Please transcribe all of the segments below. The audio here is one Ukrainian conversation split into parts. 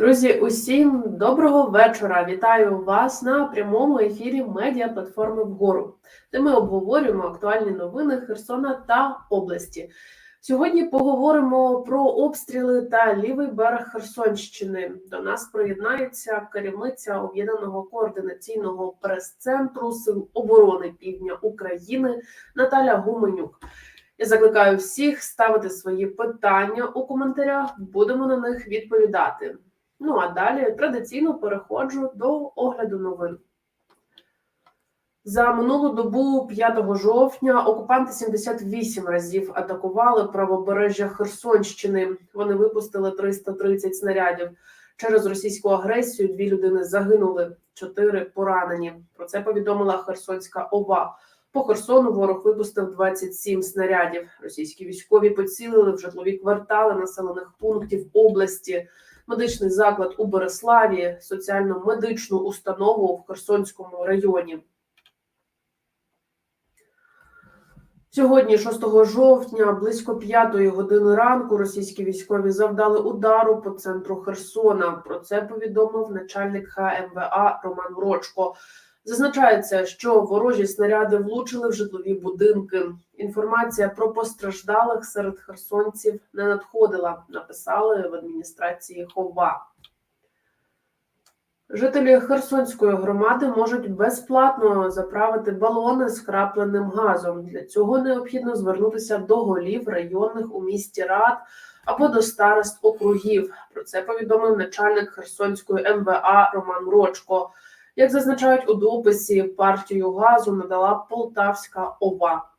Друзі, усім доброго вечора. Вітаю вас на прямому ефірі медіа платформи вгору, де ми обговорюємо актуальні новини Херсона та області. Сьогодні поговоримо про обстріли та лівий берег Херсонщини. До нас приєднається керівниця об'єднаного координаційного прес-центру Сил оборони Півдня України Наталя Гуменюк. Я закликаю всіх ставити свої питання у коментарях. Будемо на них відповідати. Ну а далі традиційно переходжу до огляду новин. За минулу добу 5 жовтня окупанти 78 разів атакували правобережжя Херсонщини. Вони випустили 330 снарядів. Через російську агресію дві людини загинули, чотири поранені. Про це повідомила Херсонська ОВА. По Херсону ворог випустив 27 снарядів. Російські військові поцілили в житлові квартали населених пунктів області медичний заклад у Береславі, соціально-медичну установу в Херсонському районі. Сьогодні, 6 жовтня, близько 5 години ранку, російські військові завдали удару по центру Херсона. Про це повідомив начальник ХМВА Роман Рочко. Зазначається, що ворожі снаряди влучили в житлові будинки. Інформація про постраждалих серед херсонців не надходила. Написали в адміністрації Хова. Жителі Херсонської громади можуть безплатно заправити балони з крапленим газом. Для цього необхідно звернутися до голів районних у місті рад або до старост округів. Про це повідомив начальник Херсонської МВА Роман Рочко. Як зазначають у дописі, партію газу надала Полтавська ОВА.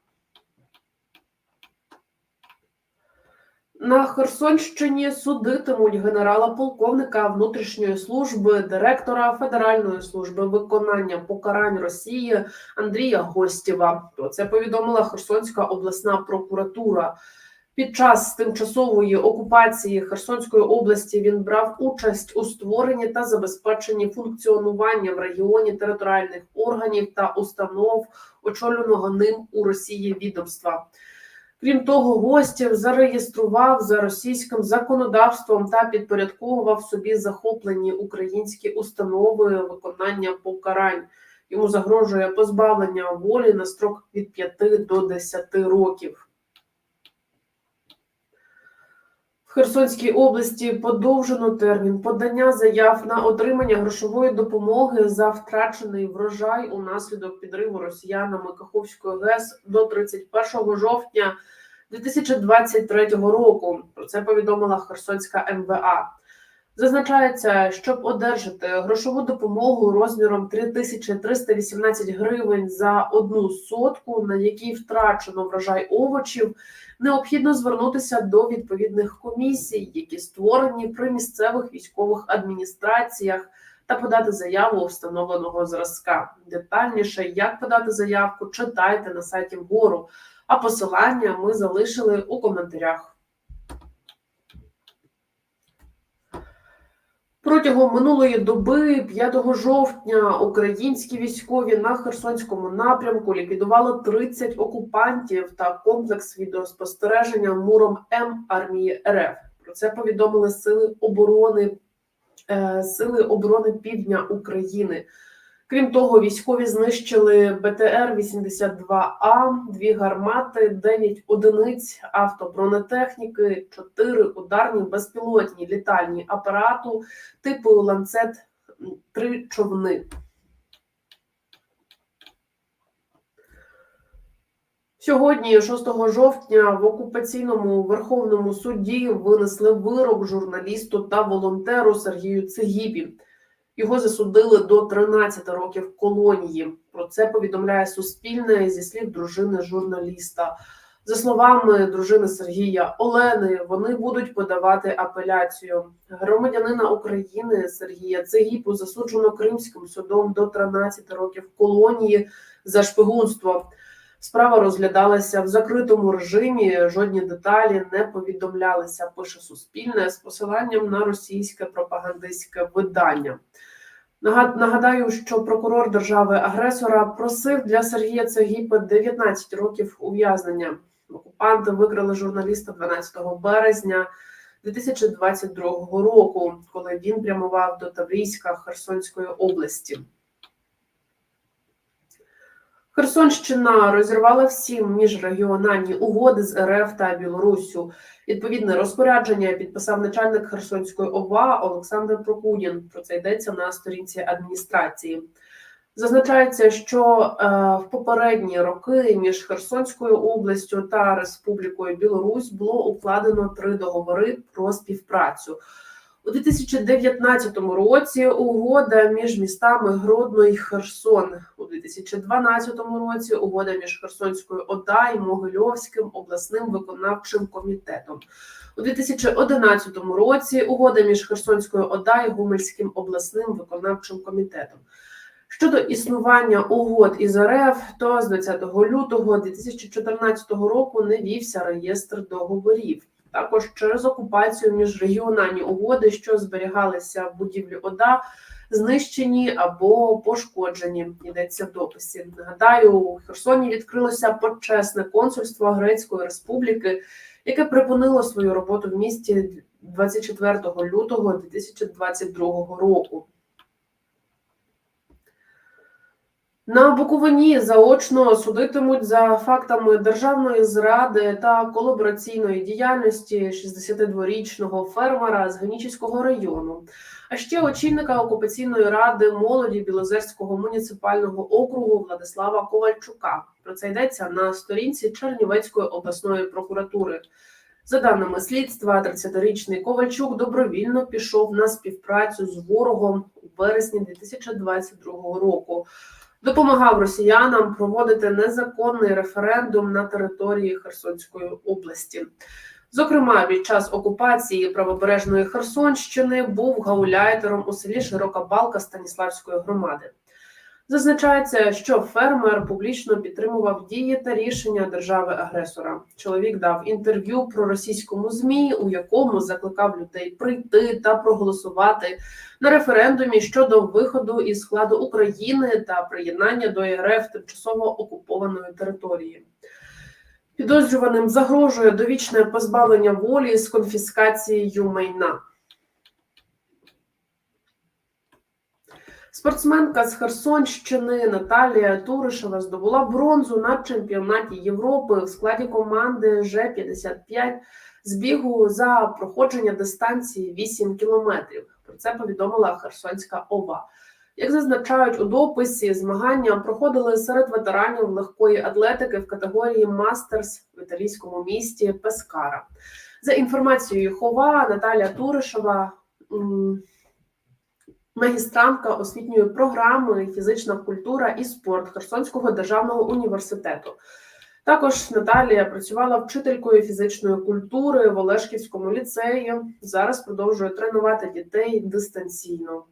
На Херсонщині судитимуть генерала-полковника внутрішньої служби, директора Федеральної служби виконання покарань Росії Андрія Гостєва. Про це повідомила Херсонська обласна прокуратура. Під час тимчасової окупації Херсонської області він брав участь у створенні та забезпеченні функціонування в регіоні територіальних органів та установ, очолюваного ним у Росії відомства. Крім того, гостів зареєстрував за російським законодавством та підпорядковував собі захоплені українські установи виконання покарань. Йому загрожує позбавлення волі на строк від 5 до 10 років. Херсонській області подовжено термін подання заяв на отримання грошової допомоги за втрачений врожай унаслідок підриву росіянами Каховської ГЕС до 31 жовтня 2023 року. Про це повідомила Херсонська МВА. Зазначається, щоб одержати грошову допомогу розміром 3318 гривень за одну сотку, на якій втрачено врожай овочів, необхідно звернутися до відповідних комісій, які створені при місцевих військових адміністраціях, та подати заяву встановленого зразка. Детальніше, як подати заявку, читайте на сайті вгору. А посилання ми залишили у коментарях. Протягом минулої доби, 5 жовтня, українські військові на Херсонському напрямку ліквідували 30 окупантів та комплекс відеоспостереження муром М армії РФ. Про це повідомили сили оборони е, Сили оборони Півдня України. Крім того, військові знищили БТР-82А, дві гармати, 9 одиниць автобронетехніки, 4 ударні безпілотні літальні апарату типу ланцет 3 човни. Сьогодні, 6 жовтня, в окупаційному верховному суді винесли вирок журналісту та волонтеру Сергію Цегібі. Його засудили до 13 років колонії. Про це повідомляє Суспільне зі слів дружини журналіста. За словами дружини Сергія Олени, вони будуть подавати апеляцію. Громадянина України Сергія Цегіпу засуджено Кримським судом до 13 років колонії за шпигунство. Справа розглядалася в закритому режимі. Жодні деталі не повідомлялися. Пише Суспільне з посиланням на російське пропагандистське видання. Нагадаю, що прокурор держави-агресора просив для Сергія Цегіпа 19 років ув'язнення. Окупанти викрали журналіста 12 березня 2022 року, коли він прямував до Таврійська Херсонської області. Херсонщина розірвала всі міжрегіональні угоди з РФ та Білоруссю. Відповідне розпорядження підписав начальник Херсонської ОВА Олександр Прокудін. Про це йдеться на сторінці адміністрації. Зазначається, що е, в попередні роки між Херсонською областю та Республікою Білорусь було укладено три договори про співпрацю. У 2019 році угода між містами Гродно і Херсон. У 2012 році угода між Херсонською ОДА і Могильовським обласним виконавчим комітетом. У 2011 році угода між Херсонською ОДА і Гомельським обласним виконавчим комітетом. Щодо існування угод із РФ, то з 20 лютого 2014 року не вівся реєстр договорів. Також через окупацію міжрегіональні угоди, що зберігалися в будівлі ОДА, знищені або пошкоджені. Йдеться в дописі. Нагадаю, у Херсоні відкрилося почесне консульство Грецької Республіки, яке припинило свою роботу в місті 24 лютого 2022 року. На Буковині заочно судитимуть за фактами державної зради та колабораційної діяльності 62-річного фермера з Генічівського району, а ще очільника окупаційної ради молоді Білозерського муніципального округу Владислава Ковальчука. Про це йдеться на сторінці Чернівецької обласної прокуратури. За даними слідства, 30-річний Ковальчук добровільно пішов на співпрацю з ворогом у вересні 2022 року допомагав росіянам проводити незаконний референдум на території Херсонської області. Зокрема, під час окупації правобережної Херсонщини був гауляйтером у селі Широка Балка Станіславської громади. Зазначається, що фермер публічно підтримував дії та рішення держави-агресора. Чоловік дав інтерв'ю про російському змі, у якому закликав людей прийти та проголосувати на референдумі щодо виходу із складу України та приєднання до РФ тимчасово окупованої території. Підозрюваним загрожує довічне позбавлення волі з конфіскацією майна. Спортсменка з Херсонщини Наталія Туришева здобула бронзу на чемпіонаті Європи в складі команди Ж-55 з бігу за проходження дистанції 8 кілометрів. Про це повідомила Херсонська ОВА. Як зазначають у дописі, змагання проходили серед ветеранів легкої атлетики в категорії Мастерс в італійському місті Пескара. За інформацією Хова, Наталя Туришева. Магістрантка освітньої програми фізична культура і спорт Херсонського державного університету. Також Наталія працювала вчителькою фізичної культури в Олешківському ліцеї. Зараз продовжує тренувати дітей дистанційно.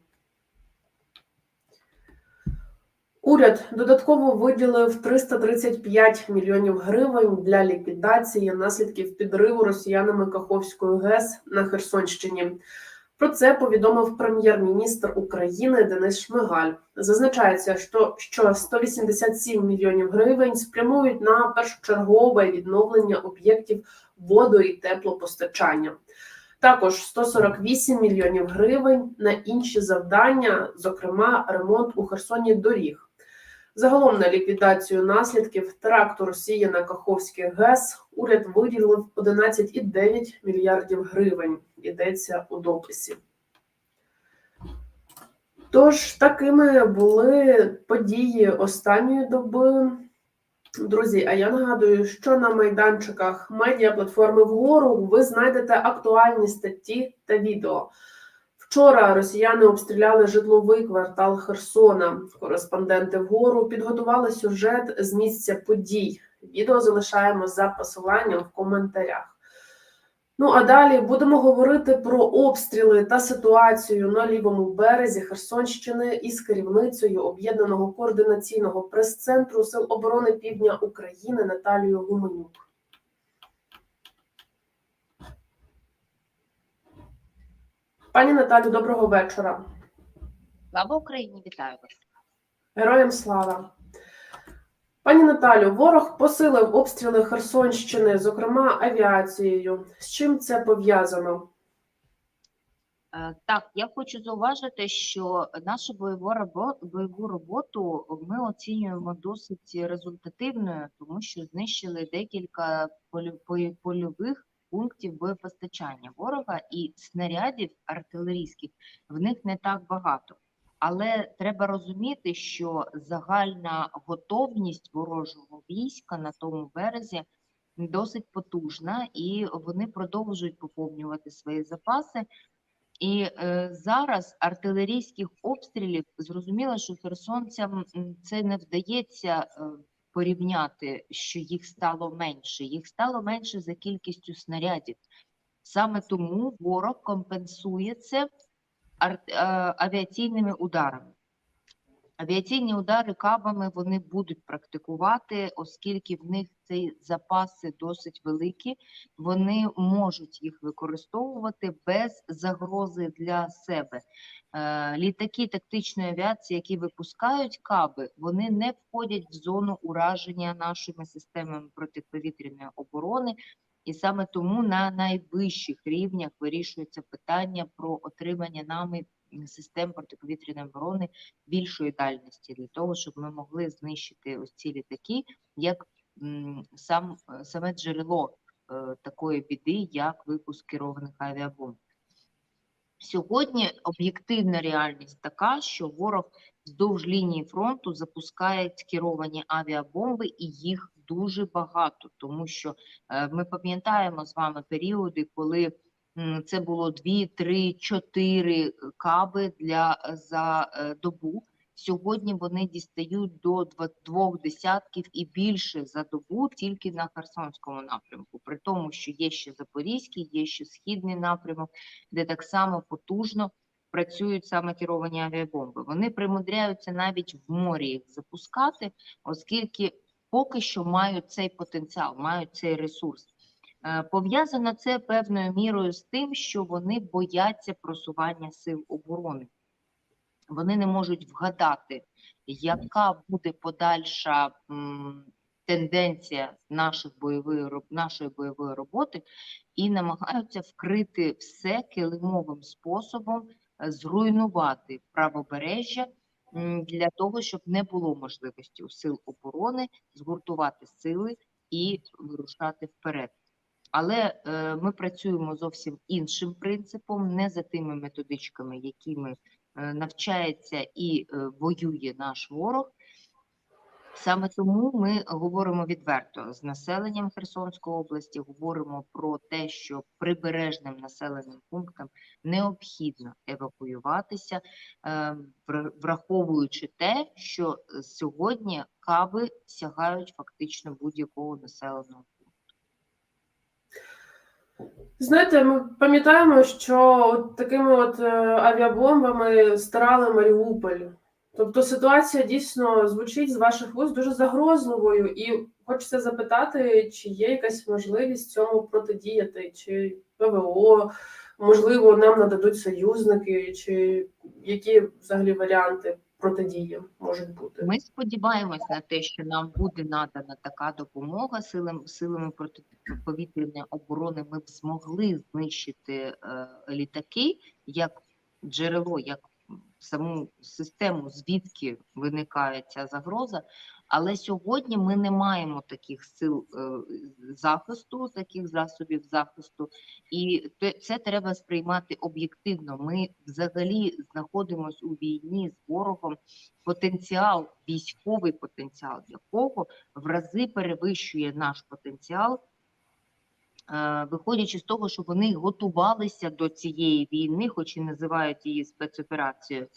Уряд додатково виділив 335 мільйонів гривень для ліквідації наслідків підриву росіянами Каховської ГЕС на Херсонщині. Про це повідомив прем'єр-міністр України Денис Шмигаль. Зазначається, що, що 187 мільйонів гривень спрямують на першочергове відновлення об'єктів водо- і теплопостачання. Також 148 мільйонів гривень на інші завдання, зокрема ремонт у Херсоні доріг. Загалом на ліквідацію наслідків теракту Росії на Каховський ГЕС уряд виділив 11,9 мільярдів гривень. Йдеться у дописі. Тож такими були події останньої доби. Друзі, а я нагадую, що на майданчиках медіаплатформи вгору ви знайдете актуальні статті та відео. Вчора росіяни обстріляли житловий квартал Херсона. Кореспонденти вгору підготували сюжет з місця подій. Відео залишаємо за посиланням в коментарях. Ну а далі будемо говорити про обстріли та ситуацію на лівому березі Херсонщини із керівницею об'єднаного координаційного прес-центру Сил оборони Півдня України Наталією Гуменюк. Пані Наталю, доброго вечора. Слава Україні, вітаю вас. Героям слава. Пані Наталю, ворог посилив обстріли Херсонщини, зокрема авіацією. З чим це пов'язано? Е, Так, я хочу зауважити, що нашу бойову робо- бойову роботу ми оцінюємо досить результативною, тому що знищили декілька польових пунктів боєпостачання ворога і снарядів артилерійських в них не так багато. Але треба розуміти, що загальна готовність ворожого війська на тому березі досить потужна, і вони продовжують поповнювати свої запаси. І е, зараз артилерійських обстрілів зрозуміло, що херсонцям це не вдається е, порівняти, що їх стало менше. Їх стало менше за кількістю снарядів. Саме тому ворог компенсує це авіаційними ударами. Авіаційні удари кабами вони будуть практикувати, оскільки в них ці запаси досить великі, вони можуть їх використовувати без загрози для себе. Е, Літаки тактичної авіації, які випускають каби, вони не входять в зону ураження нашими системами протиповітряної оборони. І саме тому на найвищих рівнях вирішується питання про отримання нами систем протиповітряної оборони більшої дальності для того, щоб ми могли знищити ось ці літаки, як сам саме джерело е, такої біди, як випуск керованих авіабомб. Сьогодні об'єктивна реальність така, що ворог вздовж лінії фронту запускає керовані авіабомби, і їх дуже багато, тому що е, ми пам'ятаємо з вами періоди, коли це було 2, 3, 4 каби для е, за е, добу. Сьогодні вони дістають до двох десятків і більше за добу тільки на Херсонському напрямку, при тому, що є ще Запорізький, є ще східний напрямок, де так само потужно працюють саме керовані авіабомби. Вони примудряються навіть в морі їх запускати, оскільки поки що мають цей потенціал, мають цей ресурс. Е, Пов'язано це певною мірою з тим, що вони бояться просування сил оборони. Вони не можуть вгадати, яка буде подальша тенденція наших бойової нашої бойової роботи, і намагаються вкрити все килимовим способом, е, зруйнувати правобережжя для того, щоб не було можливості у сил оборони згуртувати сили і вирушати вперед. Але е, ми працюємо зовсім іншим принципом, не за тими методичками, якими е, навчається і е, воює наш ворог. Саме тому ми говоримо відверто з населенням Херсонської області, говоримо про те, що прибережним населеним пунктам необхідно евакуюватися, е, враховуючи те, що сьогодні каби сягають фактично будь-якого населеного пункту. Знаєте, ми пам'ятаємо, що от такими от е, авіабомбами старали Маріуполь. Тобто ситуація дійсно звучить з ваших вуст дуже загрозливою, і хочеться запитати, чи є якась можливість цьому протидіяти, чи ПВО, можливо, нам нададуть союзники, чи які взагалі варіанти протидії можуть бути. Ми сподіваємось на те, що нам буде надана така допомога силам силами протиповітряної оборони. Ми б змогли знищити е, літаки як джерело, як саму систему, звідки виникає ця загроза. Але сьогодні ми не маємо таких сил е, захисту, таких засобів захисту, і це треба сприймати об'єктивно. Ми взагалі знаходимося у війні з ворогом, потенціал, військовий потенціал якого в рази перевищує наш потенціал, виходячи з того, що вони готувалися до цієї війни, хоч і називають її спецоперацією.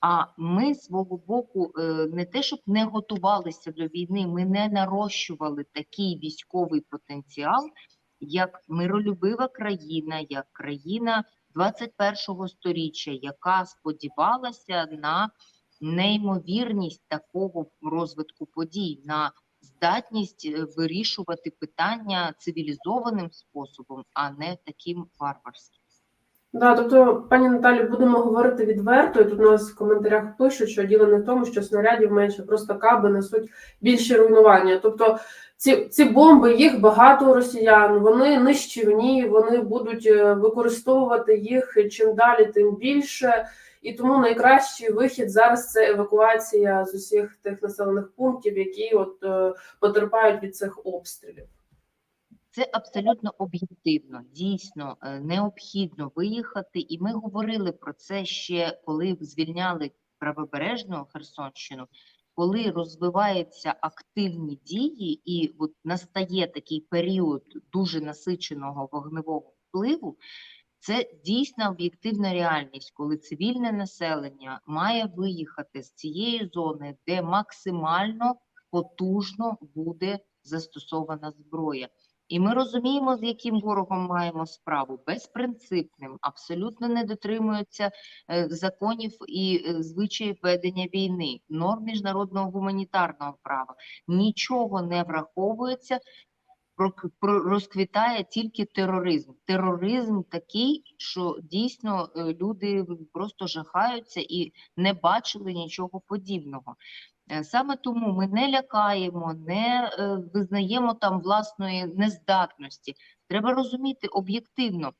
А ми свого боку е, не те, щоб не готувалися до війни, ми не нарощували такий військовий потенціал, як миролюбива країна, як країна 21-го сторіччя, яка сподівалася на неймовірність такого розвитку подій, на здатність е, вирішувати питання цивілізованим способом, а не таким варварським. Да, тобто, пані Наталі, будемо говорити відверто. І тут нас в коментарях пишуть, що діло не в тому, що снарядів менше, просто каби несуть більші руйнування. Тобто ці, ці бомби, їх багато росіян, вони нищівні, вони будуть е, використовувати їх чим далі, тим більше. І тому найкращий вихід зараз це евакуація з усіх тих населених пунктів, які от е, потерпають від цих обстрілів. Це абсолютно об'єктивно. Дійсно е, необхідно виїхати, і ми говорили про це ще коли звільняли правобережну Херсонщину, коли розвиваються активні дії, і от настає такий період дуже насиченого вогневого впливу. Це дійсно об'єктивна реальність, коли цивільне населення має виїхати з цієї зони, де максимально потужно буде застосована зброя. І ми розуміємо, з яким ворогом маємо справу безпринципним, абсолютно не дотримується е, законів і е, звичаїв ведення війни, норм міжнародного гуманітарного права. Нічого не враховується. Розквітає тільки тероризм. Тероризм такий, що дійсно е, люди просто жахаються і не бачили нічого подібного. Е, Саме тому ми не лякаємо, не е, визнаємо там власної нездатності. Треба розуміти об'єктивно,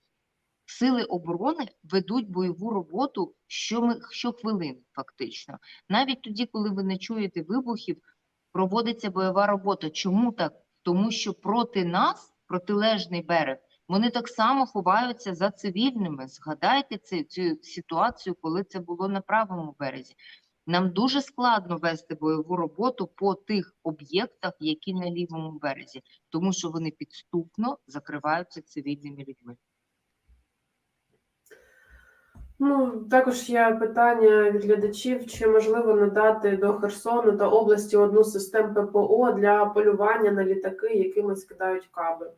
сили оборони ведуть бойову роботу щохвилини, фактично. Навіть тоді, коли ви не чуєте вибухів, проводиться бойова робота. Чому так? Тому що проти нас, протилежний берег, вони так само ховаються за цивільними. Згадайте цю, цю ситуацію, коли це було на правому березі. Нам дуже складно вести бойову роботу по тих об'єктах, які на лівому березі, тому що вони підступно закриваються цивільними людьми. Ну, також є питання від глядачів: чи можливо надати до Херсону та області одну з систем ППО для полювання на літаки, якими скидають каби?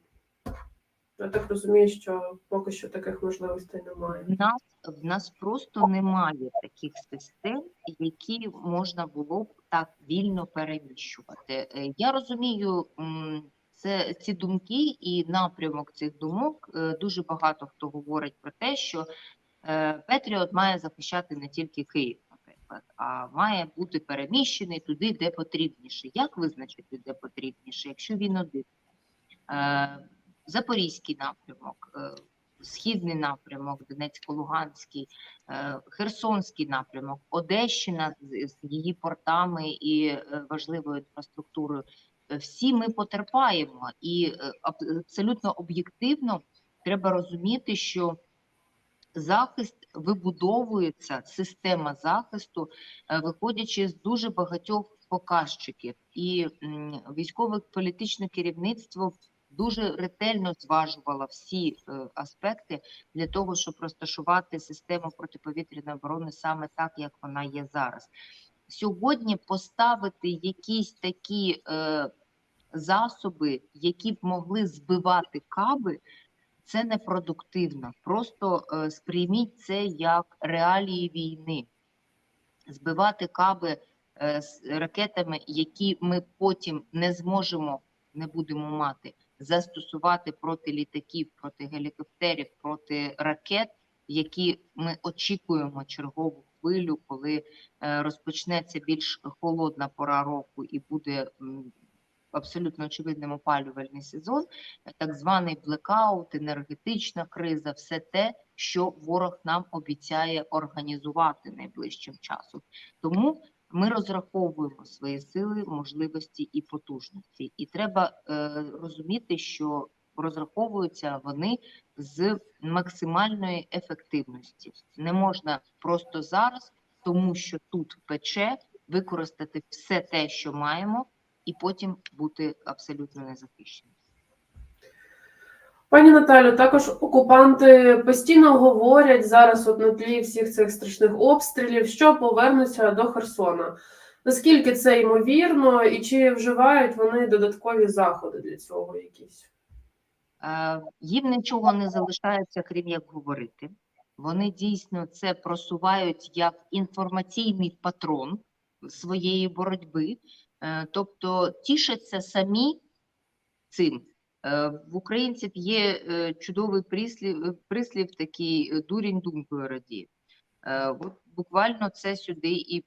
Я так розумію, що поки що таких можливостей немає. В нас в нас просто немає таких систем, які можна було б так вільно переміщувати. Е, Я розумію, це ці думки і напрямок цих думок. е, Дуже багато хто говорить про те, що Петріот має захищати не тільки Київ, наприклад, а має бути переміщений туди, де потрібніше. Як визначити, де потрібніше, якщо він один? Е, Запорізький напрямок, е, Східний напрямок, Донецько-Луганський, е, Херсонський напрямок, Одещина з, її портами і е, важливою інфраструктурою. Е, Всі ми потерпаємо, і е, абсолютно об'єктивно треба розуміти, що захист вибудовується, система захисту, е, виходячи з дуже багатьох показчиків, і військове політичне керівництво дуже ретельно зважувала всі е, аспекти для того, щоб розташувати систему протиповітряної оборони саме так, як вона є зараз. Сьогодні поставити якісь такі е, засоби, які б могли збивати каби, це непродуктивно. Просто е, сприйміть це як реалії війни. Збивати каби е, з ракетами, які ми потім не зможемо, не будемо мати, застосувати проти літаків, проти гелікоптерів, проти ракет, які ми очікуємо чергову хвилю, коли е, розпочнеться більш холодна пора року і буде абсолютно очевидним опалювальний сезон, так званий блекаут, енергетична криза, все те, що ворог нам обіцяє організувати найближчим часом. Тому ми розраховуємо свої сили, можливості і потужності, і треба е, розуміти, що розраховуються вони з максимальної ефективності. Не можна просто зараз, тому що тут пече, використати все те, що маємо, і потім бути абсолютно незахищеним. Пані Наталю, також окупанти постійно говорять зараз, от на тлі всіх цих страшних обстрілів, що повернуться до Херсона. Наскільки це ймовірно, і чи вживають вони додаткові заходи для цього якісь? Е, Їм нічого не залишається, крім як говорити. Вони дійсно це просувають як інформаційний патрон своєї боротьби, тобто тішаться самі цим. Е, В українців є е, чудовий прислів, прислів такий е, дурень думкою радіє. Е, От буквально це сюди і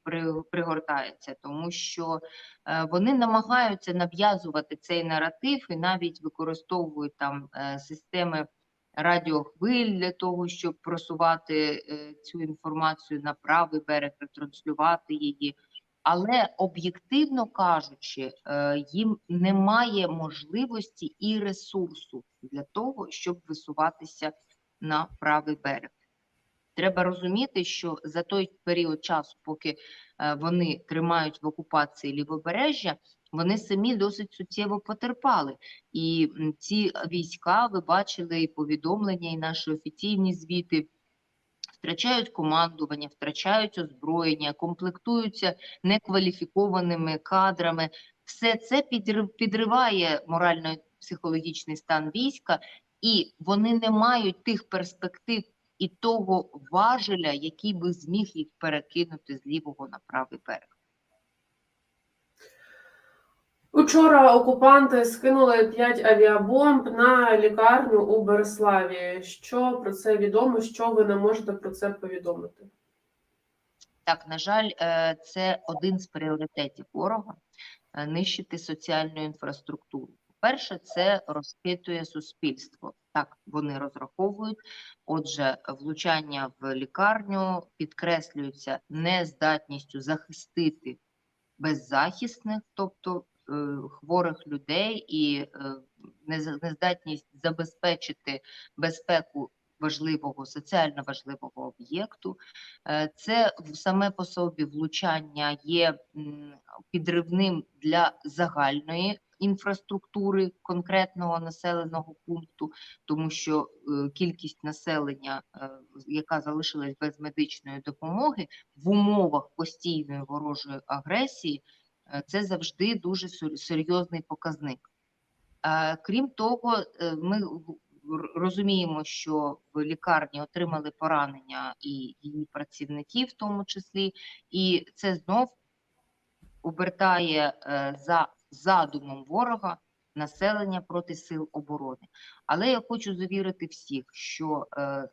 пригортається, тому що е, вони намагаються нав'язувати цей наратив і навіть використовують там е, системи радіохвиль для того, щоб просувати е, цю інформацію на правий берег, ретранслювати її. Але об'єктивно кажучи, е, їм немає можливості і ресурсу для того, щоб висуватися на правий берег. Треба розуміти, що за той період часу, поки е, вони тримають в окупації лівобережжя, вони самі досить суттєво потерпали. І ці війська, ви бачили і повідомлення, і наші офіційні звіти. Втрачають командування, втрачають озброєння, комплектуються некваліфікованими кадрами. Все це підрив- підриває морально-психологічний стан війська, і вони не мають тих перспектив і того важеля, який би зміг їх перекинути з лівого на правий берег. Учора окупанти скинули 5 авіабомб на лікарню у Береславі. Що про це відомо? Що ви не можете про це повідомити? Так, на жаль, е, це один з пріоритетів ворога е, нищити соціальну інфраструктуру. Перше, це розхитує суспільство. Так, вони розраховують. Отже, влучання в лікарню підкреслюється нездатністю захистити беззахисних, тобто хворих людей, і е, нездатність забезпечити безпеку важливого, соціально важливого об'єкту. Е, Це саме по собі влучання є підривним для загальної інфраструктури конкретного населеного пункту, тому що е, кількість населення, е, яка залишилась без медичної допомоги, в умовах постійної ворожої агресії, е, це завжди дуже серйозний показник. Е, Крім того, е, ми розуміємо, що в лікарні отримали поранення і її працівники, в тому числі, і це знов обертає е, за задумом ворога населення проти сил оборони. Але я хочу завірити всіх, що е,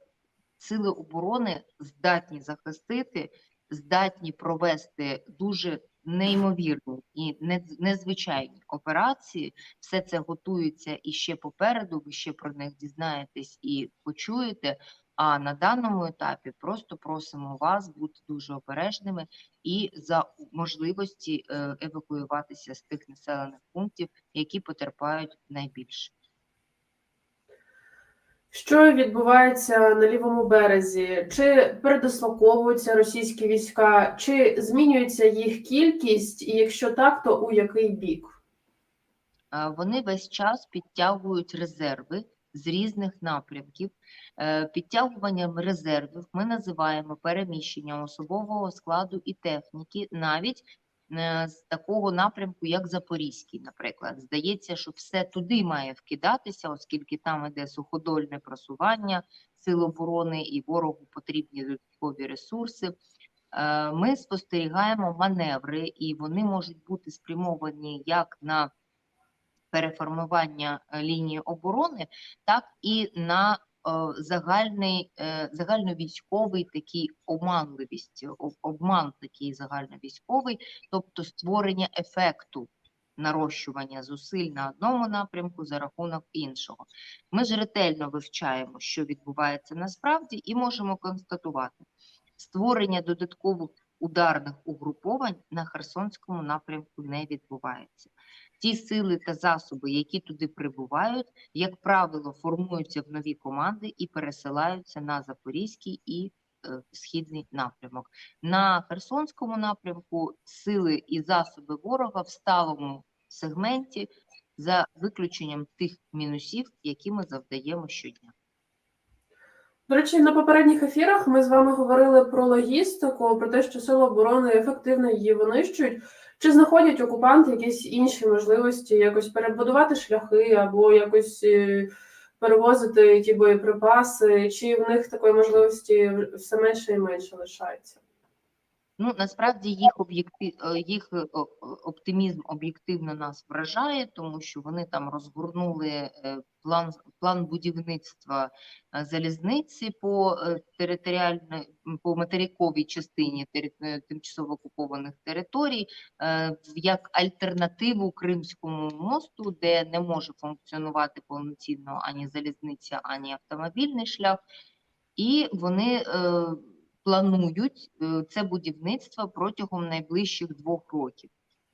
сили оборони здатні захистити, здатні провести дуже неймовірні і незвичайні операції. Все це готується і ще попереду. Ви ще про них дізнаєтесь і почуєте. А на даному етапі просто просимо вас бути дуже обережними і за можливості е, евакуюватися з тих населених пунктів, які потерпають найбільше. Що відбувається на лівому березі? Чи передислоковуються російські війська, чи змінюється їх кількість, і якщо так, то у який бік? Вони весь час підтягують резерви з різних напрямків. Е, Підтягуванням резервів ми називаємо переміщенням особового складу і техніки, навіть з такого напрямку, як Запорізький, наприклад. Здається, що все туди має вкидатися, оскільки там іде суходольне просування сил оборони і ворогу потрібні додаткові ресурси. Е, Ми спостерігаємо маневри, і вони можуть бути спрямовані як на переформування е, лінії оборони, так і на е, загальний, е, загальновійськовий такий оманливість, обман такий загальновійськовий, тобто створення ефекту нарощування зусиль на одному напрямку за рахунок іншого. Ми ж ретельно вивчаємо, що відбувається насправді, і можемо констатувати створення додаткових ударних угруповань на Херсонському напрямку не відбувається. Ті сили та засоби, які туди прибувають, як правило, формуються в нові команди і пересилаються на Запорізький і е, східний напрямок. На Херсонському напрямку сили і засоби ворога в сталому сегменті за виключенням тих мінусів, які ми завдаємо щодня. До речі, на попередніх ефірах ми з вами говорили про логістику, про те, що сили оборони ефективно її винищують. Чи знаходять окупанти якісь інші можливості якось перебудувати шляхи або якось е, перевозити ті боєприпаси, чи в них такої можливості все менше і менше лишається? Ну, насправді їх об'єктив, е, їх е, оптимізм об'єктивно нас вражає, тому що вони там розгорнули е, план, план будівництва залізниці по е, по материковій частині тимчасово окупованих територій, як альтернативу Кримському мосту, де не може функціонувати повноцінно ані залізниця, ані автомобільний шлях. І вони планують е, це будівництво протягом найближчих двох років.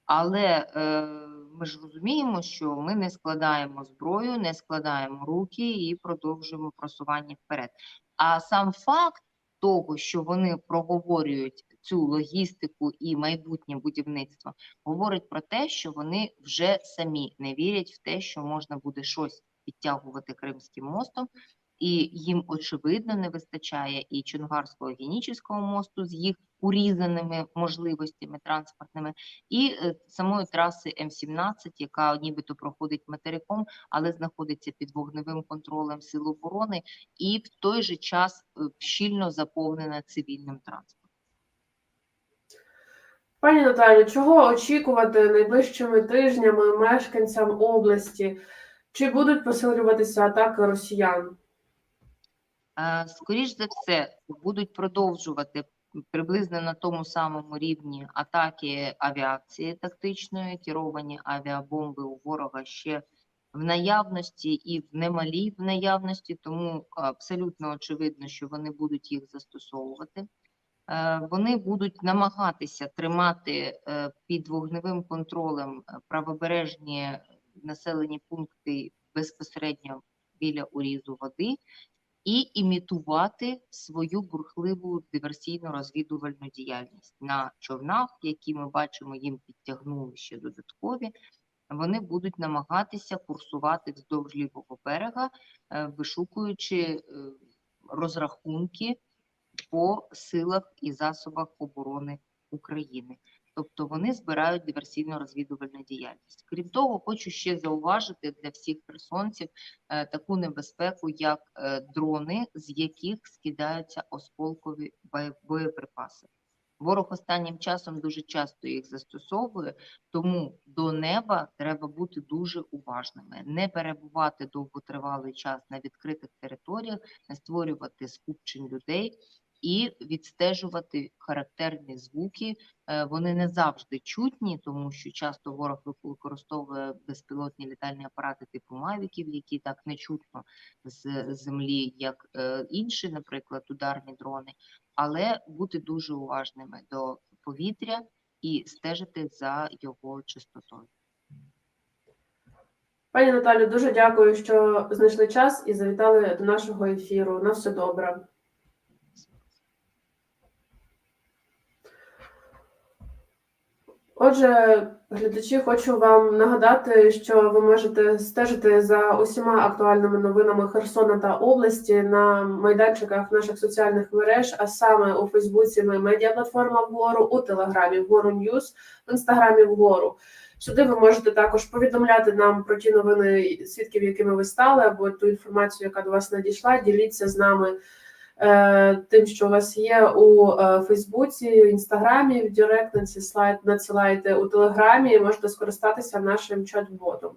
Але е, ми ж розуміємо, що ми не складаємо зброю, не складаємо руки і продовжуємо просування вперед. А сам факт того, що вони проговорюють цю логістику і майбутнє будівництво, говорить про те, що вони вже самі не вірять в те, що можна буде щось підтягувати Кримським мостом, і їм очевидно не вистачає і Чонгарського генічеського мосту з їх урізаними можливостями транспортними, і е, самої траси М17, яка нібито проходить материком, але знаходиться під вогневим контролем Сил оборони, і в той же час е, щільно заповнена цивільним транспортом. Пані Наталю, чого очікувати найближчими тижнями мешканцям області? Чи будуть посилюватися атаки росіян? Е, Скоріш за все, будуть продовжувати приблизно на тому самому рівні атаки авіації тактичної, керовані авіабомби у ворога ще в наявності і в немалій в наявності, тому абсолютно очевидно, що вони будуть їх застосовувати. Е, Вони будуть намагатися тримати е, під вогневим контролем е, правобережні населені пункти безпосередньо біля урізу води і імітувати свою бурхливу диверсійно-розвідувальну діяльність на човнах, які ми бачимо, їм підтягнули ще додаткові. Вони будуть намагатися курсувати вздовж лівого берега, е, вишукуючи е, розрахунки по силах і засобах оборони України. Тобто вони збирають диверсійно-розвідувальну діяльність. Крім того, хочу ще зауважити для всіх херсонців е, таку небезпеку, як е, дрони, з яких скидаються осколкові боєприпаси. Ворог останнім часом дуже часто їх застосовує, тому до неба треба бути дуже уважними, не перебувати довготривалий час на відкритих територіях, не створювати скупчень людей і відстежувати характерні звуки. Е, Вони не завжди чутні, тому що часто ворог використовує безпілотні літальні апарати типу мавіків, які так не чутно з землі, як е, інші, наприклад, ударні дрони, але бути дуже уважними до повітря і стежити за його чистотою. Пані Наталю, дуже дякую, що знайшли час і завітали до нашого ефіру. На все добре. Отже, глядачі, хочу вам нагадати, що ви можете стежити за усіма актуальними новинами Херсона та області на майданчиках наших соціальних мереж, а саме у Фейсбуці ми медіаплатформа вгору, у Телеграмі вгору Ньюс, в інстаграмі вгору. Сюди ви можете також повідомляти нам про ті новини, свідків, якими ви стали, або ту інформацію, яка до вас надійшла. Діліться з нами тим, що у вас є у е, Фейсбуці, Інстаграмі, в Директ надсилайте, надсилайте у Телеграмі, і можете скористатися нашим чат-ботом.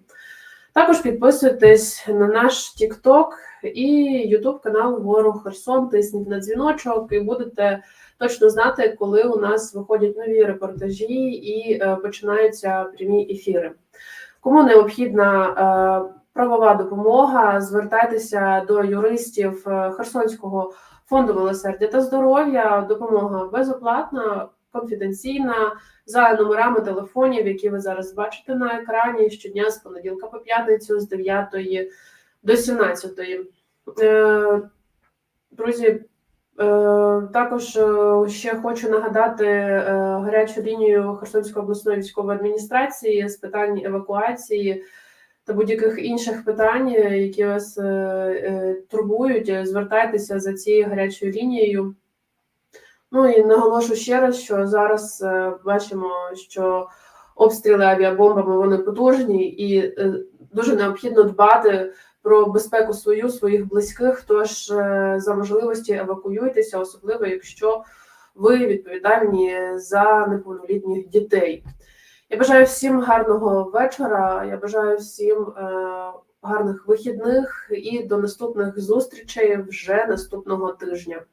Також підписуйтесь на наш TikTok і YouTube канал Вору Херсон. Тисніть на дзвіночок і будете точно знати, коли у нас виходять нові репортажі і е, починаються прямі ефіри. Кому необхідна е, правова допомога, звертайтеся до юристів е, Херсонського фонду милосердя та здоров'я. Допомога безоплатна, конфіденційна за номерами телефонів, які ви зараз бачите на екрані щодня з понеділка по п'ятницю з 9 до 17. Е, Друзі, е, також е, ще хочу нагадати гарячу лінію Херсонської обласної військової адміністрації з питань евакуації та будь-яких інших питань, які вас е, е, турбують. Звертайтеся за цією гарячою лінією. Ну і наголошу ще раз, що зараз е, бачимо, що обстріли авіабомбами вони потужні, і дуже необхідно дбати про безпеку свою, своїх близьких. Тож за можливості евакуюйтеся, особливо якщо ви відповідальні за неповнолітніх дітей. Я бажаю всім гарного вечора. Я бажаю всім е, гарних вихідних і до наступних зустрічей вже наступного тижня.